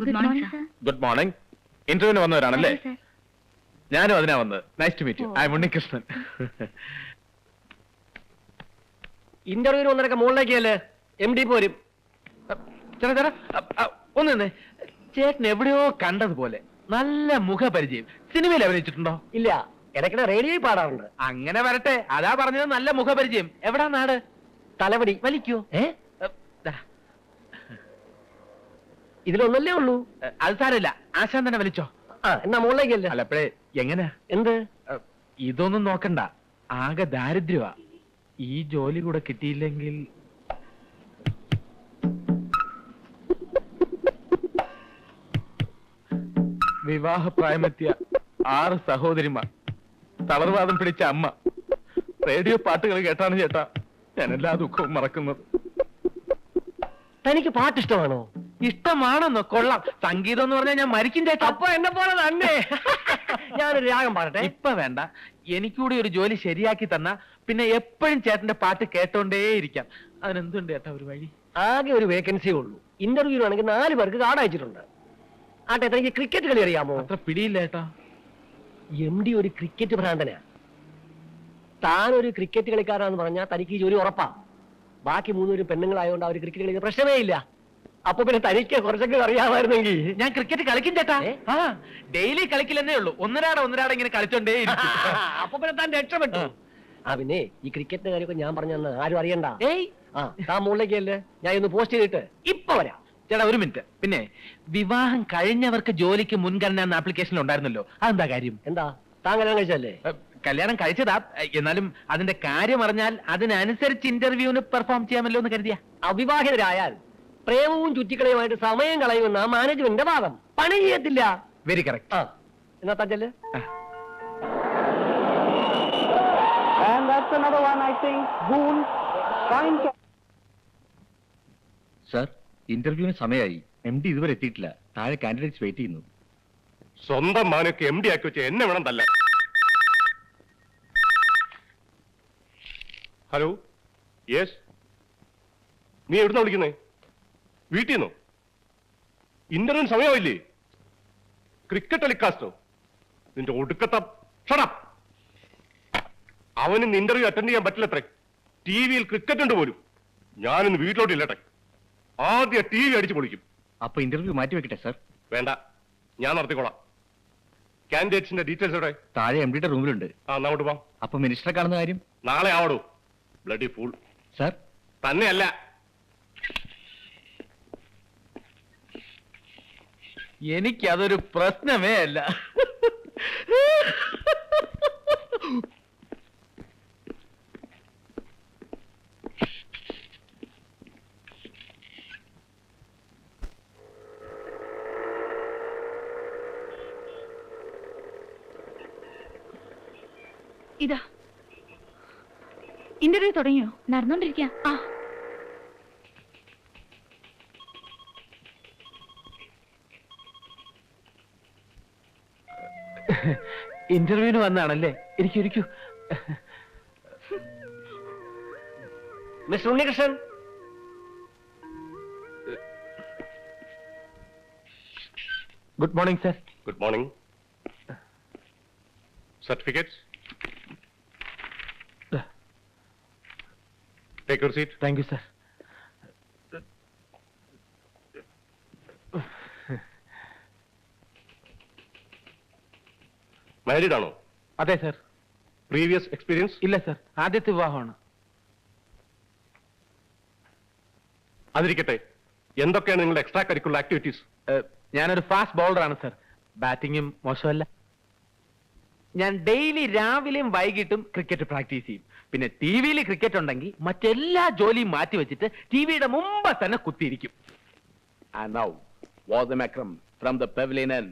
Good morning good morning ഇന്റർവ്യൂവിന് വന്നവരാണല്ലേ? ഞാനും അതിനാ വന്നത് nice to meet you I Unnikrishnan. ഇന്റർവ്യൂവിന് ഒന്നരക്ക മുകളിലേക്കല്ലേ? എം ഡി പോരും. ചേട്ടാ ചേട്ടാ ഒന്ന് നിന്നേ. ചേട്ടൻ എവിടെയോ കണ്ടതുപോലെ നല്ല മുഖപരിചയം. സിനിമയിൽ അഭിനയിച്ചിട്ടുണ്ടോ ഇല്ല. ഇടയ്ക്കിടെ റേഡിയോയിൽ പാടാറുണ്ട്. അങ്ങനെ വരട്ടെ. അതാ പറഞ്ഞത് നല്ല മുഖപരിചയം. എവിടാ നാട്? തലവടി. വലിക്കോ. ഏ? ഇതിലൊന്നല്ലേ ഉള്ളൂ. അത് സാരമില്ല. ആശാൻ തന്നെ വലിച്ചോ ആ എന്നാ മുകളിലേക്കല്ലേ അല്ലപ്പോഴേ എങ്ങനെ? എന്ത്? ഇതൊന്നും നോക്കണ്ട. ആകെ ദാരിദ്ര്യമാ ഈ ജോലി കൂടെ കിട്ടിയില്ലെങ്കിൽ വിവാഹപ്രായമെത്തിയ ആറ് സഹോദരിമാർ. തളർവാദം പിടിച്ച അമ്മ. റേഡിയോ പാട്ടുകൾ കേട്ടാണ് ചേട്ടാ ഞാൻ എല്ലാ ദുഃഖവും മറക്കുന്നത്. തനിക്ക് പാട്ട് ഇഷ്ടമാണോ ഇഷ്ടമാണെന്നോ? കൊള്ളാം. സംഗീതം എന്ന് പറഞ്ഞാൽ ഞാൻ മരിക്കും ചേട്ടാ. അപ്പൊ എന്നെ പോലെ തന്നെ. ഞാനൊരു രാഗം പാടട്ടെ. ഇപ്പൊ വേണ്ട. എനിക്കൂടി ഒരു ജോലി ശരിയാക്കി തന്ന പിന്നെ എപ്പോഴും ചേട്ടന്റെ പാട്ട് കേട്ടോണ്ടേ ഇരിക്കാം അതിനെന്തുണ്ട് ചേട്ടാ ഒരു വഴി? ആകെ ഒരു വേക്കൻസി ഉള്ളൂ. ഇന്റർവ്യൂ ആണെങ്കിൽ നാല് പേർക്ക് കാർഡ് അയച്ചിട്ടുണ്ട്. ആട്ടെ തനിക്ക് ക്രിക്കറ്റ് കളി അറിയാമോ? അത്ര പിടിയില്ല ചേട്ടാ. എം ഡി ഒരു ക്രിക്കറ്റ് ഭ്രാന്തനാ. താൻ ഒരു ക്രിക്കറ്റ് കളിക്കാരാന്ന് പറഞ്ഞാൽ തനിക്ക് ഈ ജോലി ഉറപ്പാ. ബാക്കി മൂന്നുപേരും പെണ്ണുങ്ങളായതുകൊണ്ട് അവർ ക്രിക്കറ്റ് കളിക്കുന്ന പ്രശ്നമേ ഇല്ല. അപ്പൊ പിന്നെ തനിക്ക് കുറച്ചൊക്കെ അറിയാമായിരുന്നെങ്കിൽ. ഞാൻ ക്രിക്കറ്റ് കളിക്കും ചേട്ടാ. ആ ഡെയിലി കളിക്കില്ലെന്നേ ഉള്ളൂ. ഒന്നരാട ഒന്നരാട ഇങ്ങനെ കളിച്ചോണ്ടേ അപ്പൊ പിന്നെ താൻ രക്ഷപ്പെട്ടു. ആ. പിന്നെ ഈ ക്രിക്കറ്റിന്റെ കാര്യമൊക്കെ ഞാൻ പറഞ്ഞെന്ന് ആരും അറിയണ്ട. ഏയ്. ആ താൻ മുകളിലേക്കല്ലേ ഞാൻ ഇന്ന് പോസ്റ്റ് ചെയ്തിട്ട് ഇപ്പൊ വരാം. ചേട്ടാ ഒരു മിനിറ്റ്. പിന്നെ വിവാഹം കഴിഞ്ഞവർക്ക് ജോലിക്ക് മുൻഗണന എന്ന ആപ്ലിക്കേഷൻ ഉണ്ടായിരുന്നല്ലോ. അതെന്താ കാര്യം? എന്താ? താൻ കല്യാണം കഴിച്ചല്ലേ കല്യാണം കഴിച്ചതാ. എന്നാലും അതിന്റെ കാര്യം അറിഞ്ഞാൽ അതിനനുസരിച്ച് ഇന്റർവ്യൂവിന് പെർഫോം ചെയ്യാമല്ലോ എന്ന് കരുതിയാ. അവിവാഹിതരായാൽ പ്രേമവും ചുറ്റിക്കളയുമായിട്ട് സമയം കളയുമെന്ന മാനേജ്മെന്റിന്റെ ഭാഗം പണി ചെയ്യത്തില്ല. വെരി കറക്റ്റ് ആ. എന്നാ ca- സർ ഇന്റർവ്യൂവിന് സമയമായി എം ഡി ഇതുവരെ എത്തിയിട്ടില്ല. താഴെ കാൻഡിഡേറ്റ്സ് വെയിറ്റ് ചെയ്യുന്നു. സ്വന്തം മാനൊക്കെ എം ഡി ആക്കി വെച്ച് എന്നെ വേണം തല്ല ഹലോ യെസ് നീ എവിടുന്ന വിളിക്കുന്നേ? വീട്ടിൽ നിന്നോ ഇന്റർവ്യൂ സമയമായില്ലേ? ക്രിക്കറ്റ് ടെലികാസ്റ്റോ നിന്റെ ഒടുക്കത്ത ഷടപ്പ് അവന് ഇന്റർവ്യൂ അറ്റൻഡ് ചെയ്യാൻ പറ്റില്ലത്രേ. ടി വിയിൽ ക്രിക്കറ്റ് ഉണ്ട് പോലും. ഞാനിന്ന് വീട്ടിലോട്ട് ഇല്ലട്ടെ ആദ്യം ടി വി അടിച്ചു പൊളിക്കും. അപ്പൊ ഇന്റർവ്യൂ മാറ്റി വെക്കട്ടെ സർ? വേണ്ട. ഞാൻ നടത്തിക്കോളാം. കാൻഡിഡേറ്റ്സിന്റെ ഡീറ്റെയിൽസ് എവിടെ? താഴെ എം ഡിയുടെ റൂമിലുണ്ട്. ആ അങ്ങോട്ട് പോവാം. അപ്പൊ മിനിസ്റ്ററെ കാണുന്ന കാര്യം? നാളെ ആവടൂ ബ്ലഡി ഫൂൾ. സർ? തന്നെയല്ല. എനിക്കതൊരു പ്രശ്നമേ അല്ല. ഇതാ. ഇന്റർവ്യൂ തുടങ്ങിയോ? നടന്നോണ്ടിരിക്ക. ആ. ഇന്റർവ്യൂവിന് വന്നാണല്ലേ എനിക്ക് ഇരിക്കൂ mister Unnikrishnan? Good morning sir. Good morning. Certificates? Take your seat thank you sir. Married ആണോ? അതെ സർ പ്രീവിയസ് എക്സ്പീരിയൻസ് ഇല്ല സർ ആദ്യത്തെ വിവാഹമാണ്. അതിരിക്കട്ടെ. എന്തൊക്കെയാണ് നിങ്ങളുടെ എക്സ്ട്രാ കരിക്കുലർ ആക്ടിവിറ്റീസ് ഞാനൊരു ഫാസ്റ്റ് ബൗളറാണ് സർ ബാറ്റിങ്ങും മോശമല്ല. ഞാൻ ഡെയിലി രാവിലെയും വൈകിട്ടും ക്രിക്കറ്റ് പ്രാക്ടീസ് ചെയ്യും. പിന്നെ ടി വിയിൽ ക്രിക്കറ്റ് ഉണ്ടെങ്കിൽ മറ്റെല്ലാ ജോലിയും മാറ്റി വെച്ചിട്ട് ടി വിയുടെ മുമ്പ് തന്നെ കുത്തിയിരിക്കും. And now, was the Macram from the pavilion. end.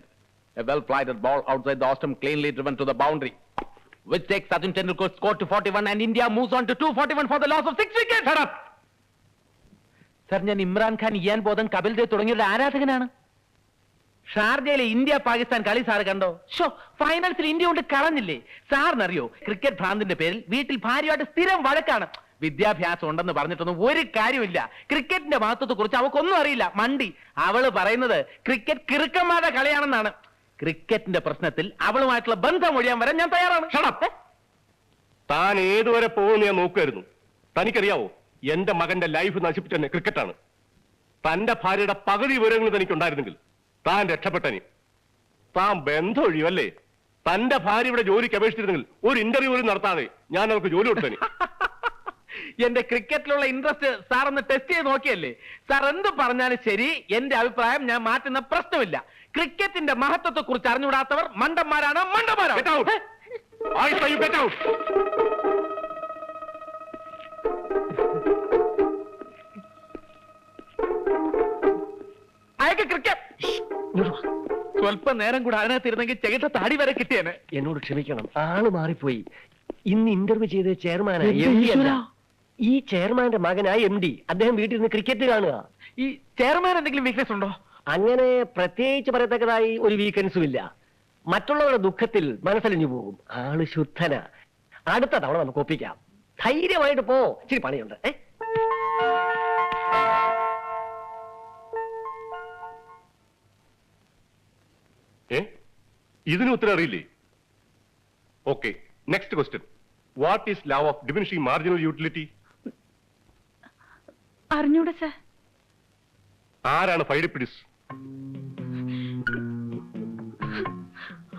A well-flighted ball outside the Ostrom cleanly driven to the boundary. Which takes Sachin Tendulkar's score to 41 and India moves on to 241 for the loss of six wickets. Sir ഞാൻ Imran Khan Ian Botham Kapil Dev തുടങ്ങിയവരുടെ ആരാധകനാണ്. ഷാർജയിലെ India Pakistan കളി sir കണ്ടോ? Show ഫൈനൽസിൽ India കൊണ്ട് കളഞ്ഞില്ലേ? സാറിനറിയോ cricket ഭ്രാന്തിന്റെ പേരിൽ വീട്ടിൽ ഭാര്യയായിട്ട് സ്ഥിരം വഴക്കാണ്. വിദ്യാഭ്യാസം ഉണ്ടെന്ന് പറഞ്ഞിട്ടൊന്നും ഒരു കാര്യമില്ല ക്രിക്കറ്റിന്റെ മഹത്വത്തെ കുറിച്ച് അവക്കൊന്നും അറിയില്ല. മണ്ടി അവൾ പറയുന്നത് ക്രിക്കറ്റ് കിറുക്കന്മാരുടെ കളിയാണെന്നാണ്. ക്രിക്കറ്റിന്റെ പ്രശ്നത്തിൽ അവളുമായിട്ടുള്ള ബന്ധം ഒഴിയാൻ വരാൻ ഞാൻ തയ്യാറാണ്. താൻ ഏതുവരെ പോകുമെന്ന് ഞാൻ നോക്കുമായിരുന്നു തനിക്കറിയാവോ എന്റെ മകന്റെ ലൈഫ് നശിപ്പിച്ചെന്നെ ക്രിക്കറ്റാണ്. തന്റെ ഭാര്യയുടെ പകുതി വിവരങ്ങൾ തനിക്കുണ്ടായിരുന്നെങ്കിൽ താൻ രക്ഷപ്പെട്ടനി. താൻ ബന്ധം ഒഴിയുമല്ലേ തന്റെ ഭാര്യ ഇവിടെ ജോലിക്ക് അപേക്ഷിച്ചിരുന്നെങ്കിൽ ഒരു ഇന്റർവ്യൂ പോലും നടത്താതെ ഞാൻ അവർക്ക് ജോലി കൊടുത്തനി. എന്റെ ക്രിക്കറ്റിലുള്ള ഇൻട്രസ്റ്റ് സാർ ഒന്ന് ടെസ്റ്റ് ചെയ്ത് നോക്കിയല്ലേ? സാർ എന്ത് പറഞ്ഞാലും ശരി എന്റെ അഭിപ്രായം ഞാൻ മാറ്റുന്ന പ്രശ്നമില്ല. ക്രിക്കറ്റിന്റെ മഹത്വത്തെ കുറിച്ച് അറിഞ്ഞുകൂടാത്തവർ മണ്ടന്മാരാണ്. മണ്ടന്മാരാണ്. അയക്ക് ക്രിക്കറ്റ്. സ്വല്പം നേരം കൂടെ അതിനകത്ത് ഇരുന്നെങ്കിൽ ചെകിട്ട താടി വരെ കിട്ടിയേനെ. എന്നോട് ക്ഷമിക്കണം. ആൾ മാറിപ്പോയി. ഇന്ന് ഇന്റർവ്യൂ ചെയ്ത ചെയർമാനായി എന്റെ എം ഡി അല്ല. ഈ ചെയർമാന്റെ മകനായ എം ഡി അദ്ദേഹം വീട്ടിൽ നിന്ന് ക്രിക്കറ്റ് കാണുക. ഈ ചെയർമാൻ എന്തെങ്കിലും വീക്ക്നെസ് ഉണ്ടോ? അങ്ങനെ പ്രത്യേകിച്ച് പറയത്തക്കതായി ഒരു വീക്കൻസും ഇല്ല മറ്റുള്ളവരുടെ ദുഃഖത്തിൽ മനസ്സലിഞ്ഞു പോകും. ആൾ ശുദ്ധന. അടുത്ത തവണ നമുക്ക് ഒപ്പിക്കാം. ധൈര്യമായിട്ട് പോ. ഇച്ചിരി പണിയുണ്ട്. ഏ? ഏ? ഇതിന് ഉത്തരം അറിയില്ലേ? Okay next question what is law of diminishing marginal utility അറിഞ്ഞൂടെ സർ. ആരാണ് ഫൈഡിപ്പിഡിസ്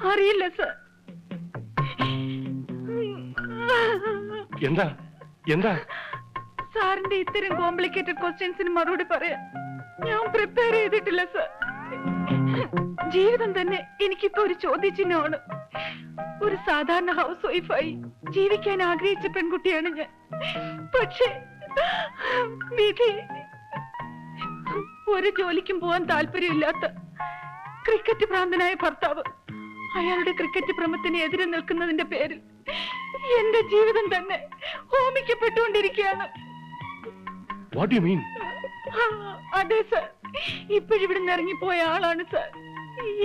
അറിയില്ല സർ. എന്താ? എന്താ? സാറിന്റെ ഇത്തരം കോംപ്ലിക്കേറ്റഡ് ക്വസ്റ്റ്യൻസിന് മറുപടി പറയാൻ ഞാൻ പ്രിപ്പയർ ചെയ്തിട്ടില്ല സർ. ജീവിതം തന്നെ എനിക്കിപ്പോ ഒരു ചോദ്യചിഹ്നമാണ്. ഒരു സാധാരണ ഹൗസ് വൈഫായി ജീവിക്കാൻ ആഗ്രഹിച്ച പെൺകുട്ടിയാണ് ഞാൻ. പക്ഷേ വിധി ഒരു ജോലിക്കും പോവാൻ താല്പര്യമില്ലാത്ത ക്രിക്കറ്റ് ഭ്രാന്തനായ ഭർത്താവ് അയാളുടെ ക്രിക്കറ്റ് ഭ്രമത്തിന് എതിരെ നിൽക്കുന്നതിന്റെ പേരിൽ എന്റെ ജീവിതം തന്നെ ഹോമിക്കപ്പെട്ടുകൊണ്ടിരിക്കുകയാണ്. വാട്ട് യു മീൻ അതെ സർ. ഇപ്പോഴിവിടുന്ന് ഇറങ്ങിപ്പോയ ആളാണ് സർ.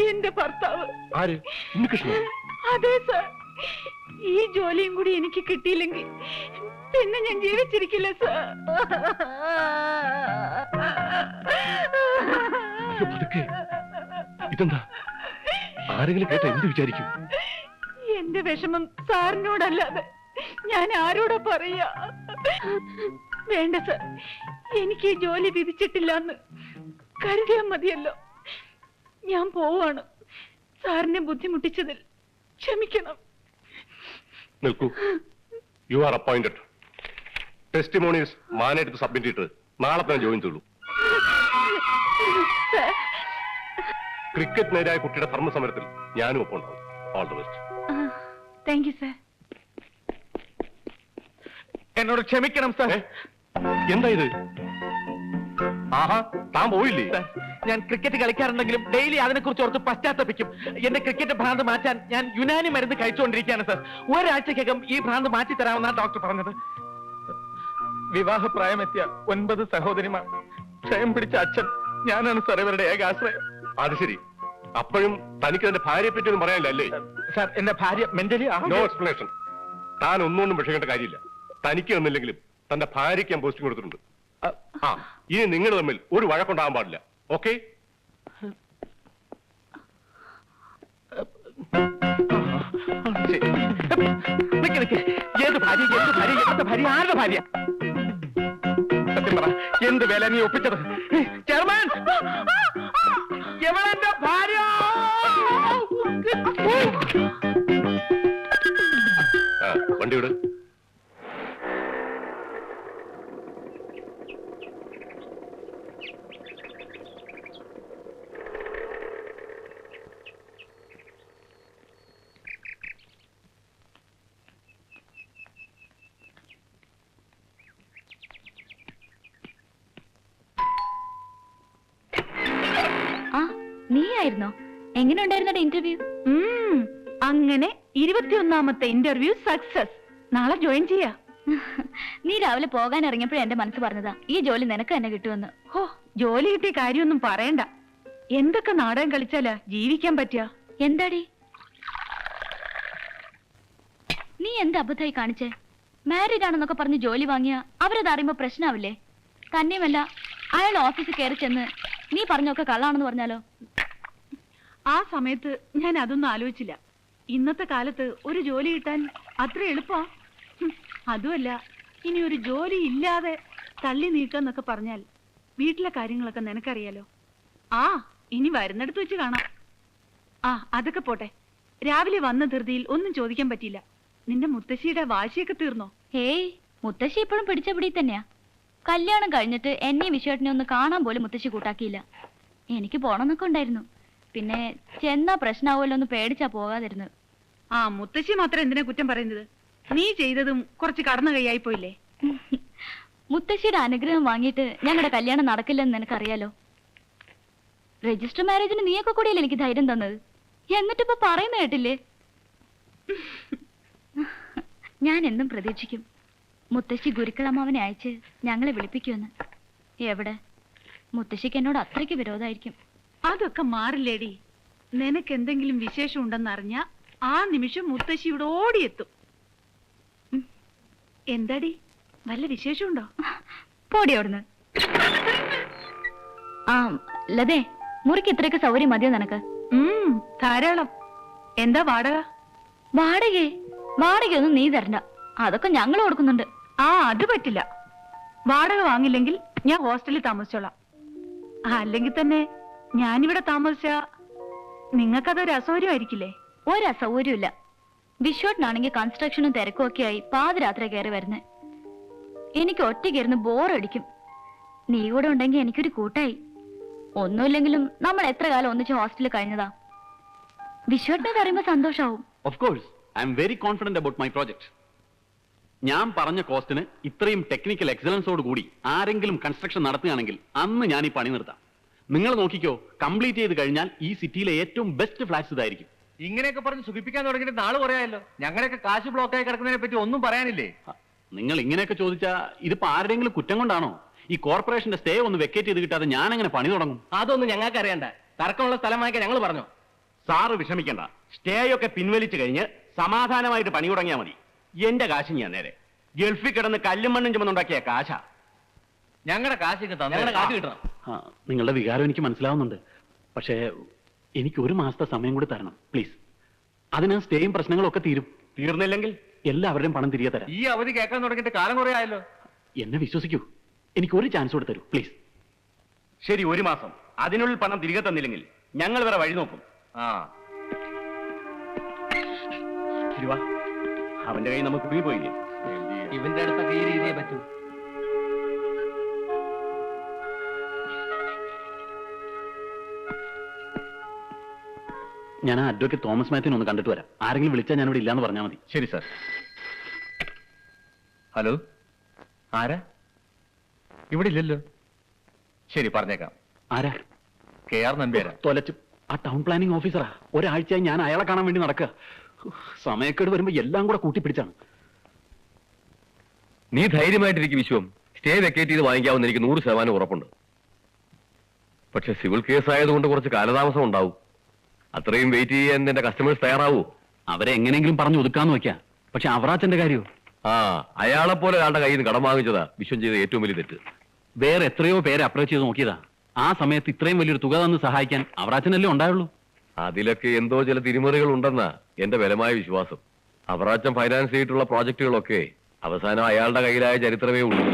എന്റെ ഭർത്താവ്. ആര്? അതെ സർ. ഈ ജോലിയും കൂടി എനിക്ക് കിട്ടിയില്ലെങ്കിൽ പിന്നെ ഞാൻ ജീവിച്ചിരിക്കില്ല സർ. ഇതെന്താ? ആരെങ്കിലും കേട്ട എന്ത് വിചാരിക്കും? എന്റെ വിഷമം സാറിനോടല്ലാതെ ഞാൻ ആരോടാ പറയാ. വേണ്ട സർ എനിക്ക് ഈ ജോലി വിധിച്ചിട്ടില്ല എന്ന് കരുതിയാ മതിയല്ലോ. ഞാൻ പോവാണ്. സാറിനെ ബുദ്ധിമുട്ടിച്ചതിൽ ക്ഷമിക്കണം. നിൽക്കൂ. യു ആർ അപ്പോയിന്റഡ് ടെസ്റ്റിമോണീസ് മാനെടുത്ത് സബ്മിറ്റ് ചെയ്തിട്ട് നാളെ തന്നെ ജോയിൻ ചെയ്തു ക്രിക്കറ്റ് നേരായ കുട്ടിയുടെ ധർമ്മസമരത്തിൽ ഞാനും ഒപ്പം ഉണ്ടാവും all the best thank you sir എന്നോട് ക്ഷമിക്കണം സാർ എന്താ ഇത്? ആഹാ താൻ പോയില്ലേ? ഞാൻ ക്രിക്കറ്റ് കളിക്കാറുണ്ടെങ്കിലും ഡെയിലി അതിനെക്കുറിച്ച് ഓർത്ത് പശ്ചാത്തപിക്കും. എന്റെ ക്രിക്കറ്റ് ഭ്രാന്ത് മാറ്റാൻ ഞാൻ യുനാനി മരുന്ന് കഴിച്ചുകൊണ്ടിരിക്കുകയാണ് സാർ ഒരാഴ്ചക്കകം ഈ ഭ്രാന്ത് മാറ്റി തരാമെന്നാണ് ഡോക്ടർ പറഞ്ഞത്. വിവാഹപ്രായമെത്തിയ ഒൻപത് സഹോദരിമാർ. ക്ഷയം പിടിച്ച അച്ഛൻ ഞാനാണ് സാർ ഇവരുടെ ഏക ആശ്രയം അത് ശരി. അപ്പോഴും തനിക്ക് തന്റെ ഭാര്യയെ പറ്റി ഒന്നും പറയാനില്ല അല്ലേ? സാർ എന്റെ ഭാര്യ മെന്റലി നോ എക്സ്പ്ലനേഷൻ താൻ ഒന്നുകൊണ്ടും വിഷയേണ്ട കാര്യമില്ല. തനിക്ക് ഒന്നില്ലെങ്കിലും തന്റെ ഭാര്യയ്ക്ക് ഞാൻ പോസ്റ്റിംഗ് കൊടുത്തിട്ടുണ്ട്. ആ ഇനി നിങ്ങൾ തമ്മിൽ ഒരു വഴക്കുണ്ടാകാൻ പാടില്ല. ഓക്കെ ഏത് ഭാര്യ ഭാര്യ ഭാര്യ ആരുടെ ഭാര്യ? സത്യം പറ എന്ത് വില നീ ഒപ്പിച്ചത്? ചെയർമാൻ! എവളെന്റെ ഭാര്യ! വണ്ടി വിട്. ഇരുപത്തിയൊന്നാമത്തെ ഇന്റർവ്യൂ സക്സസ് നാളെ ജോയിൻ ചെയ്യാ. നീ രാവിലെ പോകാൻ ഇറങ്ങിയപ്പോഴും എന്റെ മനസ്സ് പറഞ്ഞതാ. ഈ ജോലി നിനക്ക് തന്നെ കിട്ടുമെന്ന്. ഹോ ജോലി കിട്ടിയ കാര്യമൊന്നും പറയണ്ട. എന്തൊക്കെ നാടകം കളിച്ചാലാ ജീവിക്കാൻ പറ്റിയ എന്താടി? നീ എന്ത് അബദ്ധമായി കാണിച്ചേ? മാരീഡ് ആണെന്നൊക്കെ പറഞ്ഞ് ജോലി വാങ്ങിയ അവരത് അറിയുമ്പോ പ്രശ്നാവില്ലേ? തന്നെയുമല്ല അയാൾ ഓഫീസിൽ കയറി ചെന്ന് നീ പറഞ്ഞൊക്കെ കള്ളാണെന്ന് പറഞ്ഞാലോ? ആ സമയത്ത് ഞാൻ അതൊന്നും ആലോചിച്ചില്ല. ഇന്നത്തെ കാലത്ത് ഒരു ജോലി കിട്ടാൻ അത്ര എളുപ്പാ. അതുമല്ല ഇനി ഒരു ജോലി ഇല്ലാതെ തള്ളി നീക്കാന്നൊക്കെ പറഞ്ഞാൽ വീട്ടിലെ കാര്യങ്ങളൊക്കെ നിനക്കറിയാലോ. ആ ഇനി വരുന്നിടത്ത് വെച്ച് കാണാം. ആ അതൊക്കെ പോട്ടെ. രാവിലെ വന്ന ധൃതിയിൽ ഒന്നും ചോദിക്കാൻ പറ്റിയില്ല. നിന്റെ മുത്തശ്ശിയുടെ വാശിയൊക്കെ തീർന്നോ? ഹേയ് മുത്തശ്ശി ഇപ്പോഴും പിടിച്ച പിടി തന്നെയാ. കല്യാണം കഴിഞ്ഞിട്ട് എന്നെ വിശ്വട്ടിനെ ഒന്ന് കാണാൻ പോലും മുത്തശ്ശി കൂട്ടാക്കിയില്ല. എനിക്ക് പോണമെന്നൊക്കെ ഉണ്ടായിരുന്നു. പിന്നെ ചെന്നാ പ്രശ്നമാവുമല്ലോ ഒന്ന് പേടിച്ചാ പോകാതിരുന്നത്. ആ മുത്തശ്ശി മാത്രം എന്തിനാ കുറ്റം പറയുന്നത്? നീ ചെയ്തതും കുറച്ച് കടന്നു കൈയായി പോയില്ലേ? മുത്തശ്ശിയുടെ അനുഗ്രഹം വാങ്ങിയിട്ട് ഞങ്ങളുടെ കല്യാണം നടക്കില്ലെന്ന് നിനക്കറിയാലോ? രജിസ്റ്റർ മാരേജിന് നീയൊക്കെ കൂടിയല്ലേ എനിക്ക് ധൈര്യം തന്നത്? എന്നിട്ടിപ്പോ പറയുന്ന കേട്ടില്ലേ? ഞാൻ എന്നും പ്രതീക്ഷിക്കും. മുത്തശ്ശി ഗുരുക്കളമ്മാവനെ അയച്ച് ഞങ്ങളെ വിളിപ്പിക്കുമെന്ന്. എവിടെ? മുത്തശ്ശിക്ക് എന്നോട് അത്രയ്ക്ക് വിരോധമായിരിക്കും. അതൊക്കെ മാറില്ലേടി. നിനക്ക് എന്തെങ്കിലും വിശേഷം ഉണ്ടെന്നറിഞ്ഞ ആ നിമിഷം മുത്തശ്ശി ഇവിടെ ഓടിയെത്തും. എന്താടി? വല്ല വിശേഷമുണ്ടോ? പോടി അവിടുന്ന്. ആ ലതേ മുറിക്ക് ഇത്രയൊക്കെ സൗകര്യം മതിയോ നിനക്ക്? ഉം ധാരാളം. എന്താ വാടക? വാടകേ? വാടകയൊന്നും നീ തരണ്ട. അതൊക്കെ ഞങ്ങൾ കൊടുക്കുന്നുണ്ട്. ആ അത് പറ്റില്ല. വാടക വാങ്ങില്ലെങ്കിൽ ഞാൻ ഹോസ്റ്റലിൽ താമസിച്ചോളാം. അല്ലെങ്കിൽ തന്നെ ഞാനിവിടെ താമസിച്ച നിങ്ങൾക്കതൊരു അസൗകര്യമായിരിക്കില്ലേ ഒരു അസൗകര്യമില്ല വിശ്വട്ടിനാണെങ്കിൽ കൺസ്ട്രക്ഷനും തിരക്കും ഒക്കെ ആയി പാതിരാത്രി കയറി വരുന്നത് എനിക്ക് ഒറ്റയ്ക്കിരുന്ന് ബോറടിക്കും നീ കൂടെ ഉണ്ടെങ്കിൽ എനിക്കൊരു കൂട്ടായി. ഒന്നുമില്ലെങ്കിലും നമ്മൾ എത്ര കാലം ഒന്നിച്ച് ഹോസ്റ്റലിൽ കഴിഞ്ഞതാ? വിശ്വട്ടിനെ പറയുമ്പോൾ സന്തോഷാവും. Of course I'm very confident about my project ഞാൻ പറഞ്ഞ കോസ്റ്റിന് ഇത്രയും ടെക്നിക്കൽ എക്സലൻസോട് കൂടി ആരെങ്കിലും കൺസ്ട്രക്ഷൻ നടത്തുകയാണെങ്കിൽ അന്ന് ഞാൻ ഈ പണി നിർത്താം. നിങ്ങൾ നോക്കിക്കോ കംപ്ലീറ്റ് ചെയ്ത് കഴിഞ്ഞാൽ ഈ സിറ്റിയിലെ ഏറ്റവും ബെസ്റ്റ് ഫ്ലാറ്റ്സ് ഇതായിരിക്കും. ഇങ്ങനെയൊക്കെ പറഞ്ഞ് സുഖിപ്പിക്കാൻ തുടങ്ങിയിട്ട് നാൾ പറയാമല്ലോ ഞങ്ങളൊക്കെ കാശ് ബ്ലോക്കായി കിടക്കുന്നതിനെ പറ്റി ഒന്നും പറയാനില്ലേ? നിങ്ങൾ ഇങ്ങനെയൊക്കെ ചോദിച്ചാൽ ഇതിപ്പോ ആരുടെയെങ്കിലും കുറ്റം കൊണ്ടാണോ? ഈ കോർപ്പറേഷന്റെ സ്റ്റേ ഒന്ന് വെക്കേറ്റ് ചെയ്ത് കിട്ടാതെ ഞാൻ എങ്ങനെ പണി തുടങ്ങും? അതൊന്നും ഞങ്ങൾക്ക് അറിയണ്ട. തർക്കമുള്ള സ്ഥലം വാങ്ങിക്കാൻ ഞങ്ങൾ പറഞ്ഞു. സാറ് വിഷമിക്കണ്ട. സ്റ്റേയൊക്കെ പിൻവലിച്ചു കഴിഞ്ഞ് സമാധാനമായിട്ട് പണി തുടങ്ങിയാൽ മതി. എന്റെ കാശ് ഞാൻ നേരെ. ഗൾഫിൽ കിടന്ന് കല്ലും മണ്ണും ചുമന്നുണ്ടാക്കിയ കാശാ. ഞങ്ങളുടെ കാശ് കിട്ടണം ഞങ്ങളുടെ കാശ് കിട്ടണം. ആ, നിങ്ങളുടെ വികാരം എനിക്ക് മനസ്സിലാവുന്നുണ്ട്. പക്ഷേ എനിക്ക് ഒരു മാസത്തെ സമയം കൂടി തരണം പ്ലീസ്. അതിന് സ്റ്റേയും പ്രശ്നങ്ങളൊക്കെ തീരും. തീർന്നില്ലെങ്കിൽ? എല്ലാവരുടെയും പണം തിരികെ തരാം. ഈ അവധി കേൾക്കാൻ തുടങ്ങിയിട്ട് കാലം കുറേ ആയല്ലോ. എന്നെ വിശ്വസിക്കൂ. എനിക്ക് ഒരു ചാൻസ് കൂടെ തരൂ പ്ലീസ്. ശരി ഒരു മാസം. അതിനുള്ളിൽ പണം തിരികെ തന്നില്ലെങ്കിൽ ഞങ്ങൾ വേറെ വഴി നോക്കും. ആ. ശരി വാ. അവന്റെ കൈ നമുക്ക് പോയില്ലേ ഇവന്റെ അടുത്തൊക്കെ ഈ രീതിയെ പറ്റൂ. ഞാൻ ആ അഡ്വക്കേറ്റ് തോമസ് മാത്യുവിനെ ഒന്ന് കണ്ടിട്ട് വരാം. ആരെങ്കിലും വിളിച്ചാൽ ഞാൻ ഇവിടെ ഇല്ലാന്ന് പറഞ്ഞാൽ മതി. ശരി സാർ. ഹലോ? ആരാ? ഇവിടെ ഇല്ലല്ലോ. ശരി പറഞ്ഞേക്കാം. ആരാ? കെ ആർ നമ്പ്യാരാ? തൊലച്ചു. ആ ടൗൺ പ്ലാനിംഗ് ഓഫീസറാ. ഒരാഴ്ചയായി ഞാൻ അയാളെ കാണാൻ വേണ്ടി നടക്കുക സമയക്കേട് വരുമ്പോ എല്ലാം കൂടെ കൂട്ടിപ്പിടിച്ചാണ്. നീ ധൈര്യമായിട്ടിരിക്കും വിശ്വം. സ്റ്റേ വെക്കേറ്റ് ചെയ്ത് വാങ്ങിക്കാവുന്ന എനിക്ക് നൂറ് ശതമാനം ഉറപ്പുണ്ട്. പക്ഷെ സിവിൽ കേസ് ആയതുകൊണ്ട് കുറച്ച് കാലതാമസം ഉണ്ടാവും. അത്രയും വെയിറ്റ് ചെയ്യാൻ നിന്റെ കസ്റ്റമേഴ്സ് തയ്യാറാവൂ? അവരെ എങ്ങനെയെങ്കിലും പറഞ്ഞു ഒതുക്കാന്ന് വെക്കാം പക്ഷെ അവറാച്ചന്റെ കാര്യമോ ആ അയാളെ പോലെ ഒരാളുടെ കയ്യിൽ നിന്ന് കടം വാങ്ങിച്ചതാ വിശ്വം ചെയ്ത ഏറ്റവും വലിയ തെറ്റ്. വേറെ എത്രയോ പേരെ അപ്രോച്ച് ചെയ്ത് നോക്കിയതാ. ആ സമയത്ത് ഇത്രയും വലിയൊരു തുക തന്ന് സഹായിക്കാൻ അവറാച്ചനല്ലേ ഉണ്ടായുള്ളൂ? അതിലൊക്കെ എന്തോ ചില തിരിമറികൾ ഉണ്ടെന്നാ എന്റെ ബലമായ വിശ്വാസം. അവറാച്ചൻ ഫൈനാൻസ് ചെയ്തിട്ടുള്ള പ്രോജക്റ്റുകളൊക്കെ അവസാനം അയാളുടെ കയ്യിലായ ചരിത്രമേ ഉള്ളൂ.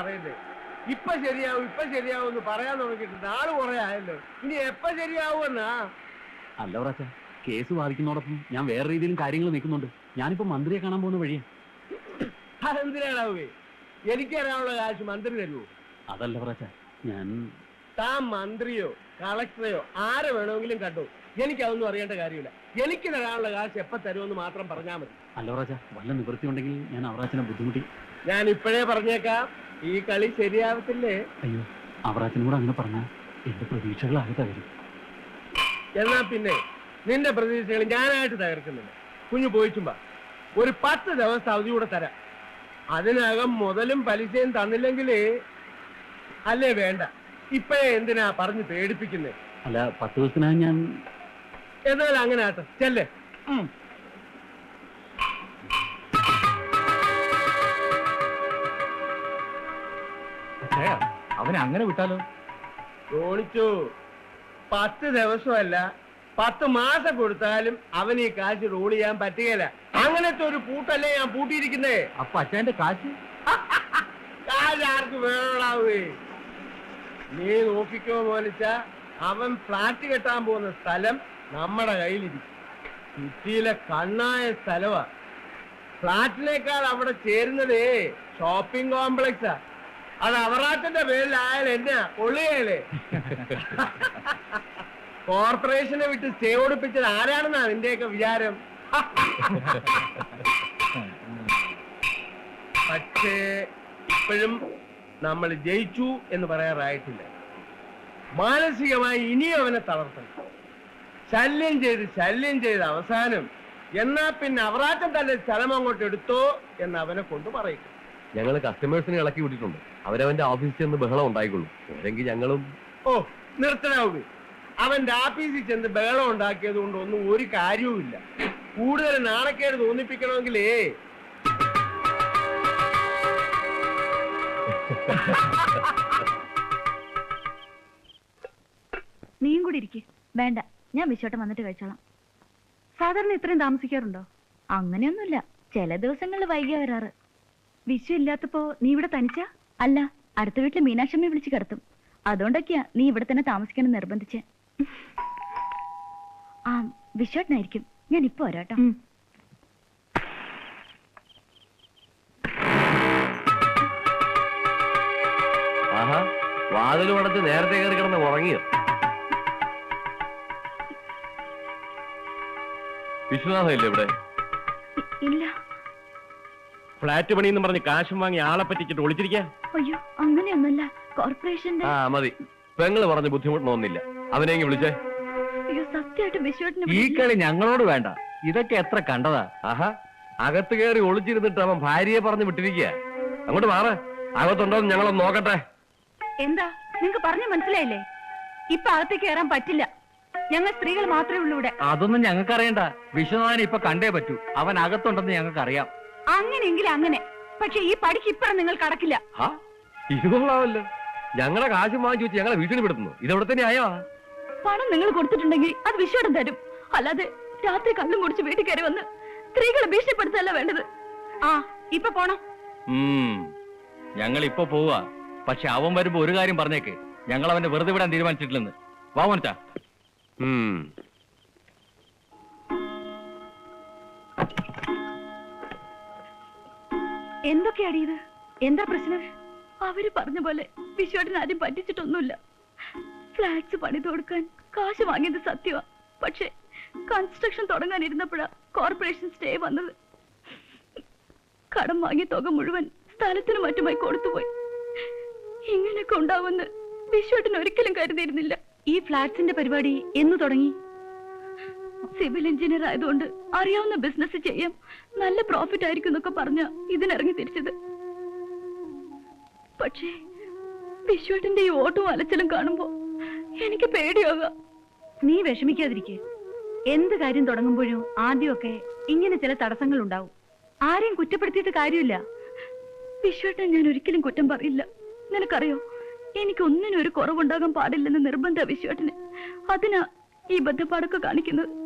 പറയുന്നത് ഇപ്പൊ ശരിയാവും ഇപ്പൊ ശരിയാവും എന്ന് പറയാൻ തുടങ്ങിയിട്ട് നാൾ കുറെ ആയല്ലോ. ഇനി എപ്പ ശരിയാവുമെന്നാ അല്ല പ്രാച്ച കേസ് ബാധിക്കുന്നതോടൊപ്പം ഞാൻ വേറെ രീതിയിലും കാര്യങ്ങൾ നിൽക്കുന്നുണ്ട് ഞാനിപ്പോ മന്ത്രിയെ കാണാൻ പോകുന്ന വഴിയാ. അതെന്തിനാണാവേ? എനിക്ക് തരാനുള്ള കാശ് മന്ത്രി തരുമോ അതല്ല പ്രാച്ച ഞാൻ താൻ മന്ത്രിയോ കളക്ടറെയോ ആരെ വേണമെങ്കിലും കണ്ടു? എനിക്കതൊന്നും അറിയേണ്ട കാര്യമില്ല. എനിക്ക് തരാനുള്ള കാശ് എപ്പ തരുമെന്ന് മാത്രം പറഞ്ഞാൽ മതി. അല്ല പ്രാച്ച വല്ല നിവൃത്തി ഉണ്ടെങ്കിൽ ഞാൻ അവറാച്ചനെ ബുദ്ധിമുട്ടി ഞാൻ ഇപ്പോഴേ പറഞ്ഞേക്കാം. ഈ കളി ശരിയാവത്തില്ലേ? അയ്യോ അവറാച്ചനോട് അങ്ങനെ പറഞ്ഞാൽ എന്റെ പ്രതീക്ഷകളാകെ തകരും. എന്നാ പിന്നെ നിന്റെ പ്രതീക്ഷകൾ ഞാനായിട്ട് തകർക്കുന്നുണ്ട് കുഞ്ഞു പോയിച്ചുമ്പ. ഒരു പത്ത് ദിവസം അവധി കൂടെ തരാം. അതിനകം മുതലും പലിശയും തന്നില്ലെങ്കിൽ അല്ലേ വേണ്ട. ഇപ്പഴേ എന്തിനാ പറഞ്ഞു പേടിപ്പിക്കുന്നേ? അല്ല പത്ത് ദിവസത്തിനാ ഞാൻ എന്നാൽ അങ്ങനെ ആട്ടെ. ചെല്ലേ. അവനെ അങ്ങനെ വിട്ടാലോ? തോണിച്ചു പത്ത് ദിവസമല്ല പത്ത് മാസം കൊടുത്താലും അവൻ ഈ കാശ് റോൾ ചെയ്യാൻ പറ്റുകയില്ല. അങ്ങനത്തെ ഒരു പൂട്ടല്ലേ ഞാൻ പൂട്ടിയിരിക്കുന്നേ? അപ്പൊ അച്ഛന്റെ കാശ്? കാശ് ആർക്ക് വേണമാവേ നീ നോക്കിക്കോ മോനിച്ച അവൻ ഫ്ലാറ്റ് കെട്ടാൻ പോകുന്ന സ്ഥലം നമ്മുടെ കയ്യിലിരിക്കും. സിറ്റിയിലെ കണ്ണായ സ്ഥലമാ ഫ്ലാറ്റിനേക്കാൾ അവിടെ ചേരുന്നതേ ഷോപ്പിംഗ് കോംപ്ലക്സാ അത് പേരിൽ പേരിലായാൽ എന്നാ? കൊള്ളുകയല്ലേ കോർപ്പറേഷനെ വിട്ട് സ്റ്റേ ഓടിപ്പിച്ചത് ആരാണെന്നാ നിന്റെയൊക്കെ വിചാരം? പക്ഷേ ഇപ്പോഴും നമ്മൾ ജയിച്ചു എന്ന് പറയാറായിട്ടില്ല. മാനസികമായി ഇനിയും അവനെ തളർത്തണം. ശല്യം ചെയ്ത് ശല്യം ചെയ്ത് അവസാനം എന്നാ പിന്നെ അവറാറ്റം തന്നെ സ്ഥലം അങ്ങോട്ട് എടുത്തോ എന്ന് അവനെ കൊണ്ട് പറയും ഞങ്ങൾ കസ്റ്റമേഴ്സിനെ ഇളക്കി വിട്ടിട്ടുണ്ട്. അവരവന്റെ ഓഫീസിൽ ചെന്ന് ബഹളം ഉണ്ടായിക്കൊള്ളും. അല്ലെങ്കിൽ ഞങ്ങളും ഓ നിർത്തനാവുക അവന്റെ ആഫീസിൽ ചെന്ന് ബഹളം ഉണ്ടാക്കിയത് കൊണ്ട് ഒന്നും ഒരു കാര്യവുമില്ല കൂടുതൽ നാണക്കേട് തോന്നിപ്പിക്കണമെങ്കിലേ. നീയും കൂടി ഇരിക്കേ. വേണ്ട ഞാൻ വിശോട്ടം വന്നിട്ട് കഴിച്ചോളാം. സാധാരണ ഇത്രയും താമസിക്കാറുണ്ടോ? അങ്ങനെയൊന്നുമില്ല. ചില ദിവസങ്ങളിൽ വൈകിയ വരാറ്. വിഷു ഇല്ലാത്തപ്പോ നീ ഇവിടെ തനിച്ചാ? അല്ല അടുത്ത വീട്ടിൽ മീനാക്ഷമ്മ വിളിച്ച് കിടത്തും. അതുകൊണ്ടൊക്കെയാ നീ ഇവിടെ തന്നെ താമസിക്കണം നിർബന്ധിച്ച്. ആ വിശ്വട്ടനായിരിക്കും. ഞാൻ ഇപ്പൊ വരാട്ടോ. വാതിലും അടച്ച് നേരത്തെ കയറി കിടന്ന് ഉറങ്ങിയോ? വിശ്വനാഥം ഇല്ലേ ഇവിടെ? ഇല്ല. ഫ്ലാറ്റ് പണി എന്ന് പറഞ്ഞ് കാശും വാങ്ങി ആളെ പറ്റിച്ചിട്ട് ഒളിച്ചിരിക്കാ? അയ്യോ അങ്ങനെയൊന്നല്ല കോർപ്പറേഷന്റെ ആ മതി. പെങ്ങൾ പറഞ്ഞ് ബുദ്ധിമുട്ടൊന്നുമില്ല അവനെ വിളിച്ചേ. അയ്യോ സത്യമായിട്ട് ഈ കളി ഞങ്ങളോട് വേണ്ട. ഇതൊക്കെ എത്ര കണ്ടതാ? ആഹാ. അകത്ത് കയറി ഒളിച്ചിരുന്നിട്ട് അവൻ ഭാര്യയെ പറഞ്ഞു വിട്ടിരിക്കുക അങ്ങോട്ട് മാറ്. അകത്തുണ്ടോ ഞങ്ങളൊന്ന് നോക്കട്ടെ. എന്താ? നിങ്ങക്ക് പറഞ്ഞു മനസ്സിലായില്ലേ? ഇപ്പൊ അകത്തേക്ക് കയറാൻ പറ്റില്ല. ഞങ്ങൾ സ്ത്രീകൾ മാത്രമേ ഉള്ളൂ ഇവിടെ. അതൊന്നും ഞങ്ങൾക്ക് അറിയണ്ട വിശ്വനാഥനെ ഇപ്പൊ കണ്ടേ പറ്റൂ. അവൻ അകത്തുണ്ടെന്ന് ഞങ്ങൾക്ക് അറിയാം അങ്ങനെയെങ്കിൽ അങ്ങനെ. പക്ഷെ ഈ പടിക്ക് ഇപ്പറ നിങ്ങൾ കടക്കില്ല. ആ ഇത് കൊള്ളാമല്ലോ കാശ് വാങ്ങിച്ചു വെച്ച് ഞങ്ങളെ വീട്ടിൽ വിടുന്നു. ഇതെവിടെ തന്നെ ആയോ? പണം നിങ്ങൾ കൊടുത്തിട്ടുണ്ടെങ്കിൽ അത് വിശ്വടം തരും. അല്ലാതെ രാത്രി കള്ളും കുടിച്ച് വീട്ടിൽ കയറി വന്ന് സ്ത്രീകളെ ഭീഷണിപ്പെടുത്തല്ല വേണ്ടത്. ആ ഇപ്പൊ പോണം. ഞങ്ങൾ ഇപ്പൊ പോവാ. പക്ഷെ അവൻ വരുമ്പോ ഒരു കാര്യം പറഞ്ഞേക്ക്. ഞങ്ങൾ അവന്റെ വെറുതെ വിടാൻ തീരുമാനിച്ചിട്ടില്ലെന്ന്. വാ മോനിച്ചാ എന്തൊക്കെയാടി ഇത്? എന്താ പ്രശ്നം? അവർ പറഞ്ഞ പോലെ വിശ്വട്ടിന് ആദ്യം പറ്റിച്ചിട്ടൊന്നുമില്ല. ഫ്ലാറ്റ്സ് പണിത് കൊടുക്കാൻ കാശ് വാങ്ങിയത് സത്യമാ പക്ഷേ കൺസ്ട്രക്ഷൻ തുടങ്ങാനിരുന്നപ്പോഴാ കോർപ്പറേഷൻ സ്റ്റേ വന്നത്. കടം വാങ്ങിയ തുക മുഴുവൻ സ്ഥലത്തിന് മറ്റുമായി കൊടുത്തുപോയി. ഇങ്ങനെയൊക്കെ ഉണ്ടാവുമെന്ന് വിശ്വട്ടിന് ഒരിക്കലും കരുതിയിരുന്നില്ല. ഈ ഫ്ലാറ്റ്സിന്റെ പരിപാടി എന്ന് തുടങ്ങി? സിവിൽ എഞ്ചിനീയർ ആയതുകൊണ്ട് അറിയാവുന്ന ബിസിനസ് ചെയ്യാം നല്ല പ്രോഫിറ്റ് ആയിരിക്കും എന്നൊക്കെ പറഞ്ഞ ഇതിനിറങ്ങി തിരിച്ചത്. പക്ഷേ വിശ്വട്ടിന്റെ ഈ ഓട്ടവും അലച്ചിലും കാണുമ്പോ എനിക്ക് പേടിയാകാം നീ വിഷമിക്കാതിരിക്കെ. എന്ത് കാര്യം തുടങ്ങുമ്പോഴും ആദ്യമൊക്കെ ഇങ്ങനെ ചില തടസ്സങ്ങൾ ഉണ്ടാവും ആരെയും കുറ്റപ്പെടുത്തിയിട്ട് കാര്യമില്ല. വിശ്വട്ടൻ ഞാൻ ഒരിക്കലും കുറ്റം പറയില്ല. നിനക്കറിയോ? എനിക്കൊന്നിനും ഒരു കുറവുണ്ടാകാൻ പാടില്ലെന്ന് നിർബന്ധ വിശ്വട്ടന്. അതിനാ ഈ ബന്ധപ്പാടൊക്കെ കാണിക്കുന്നത്.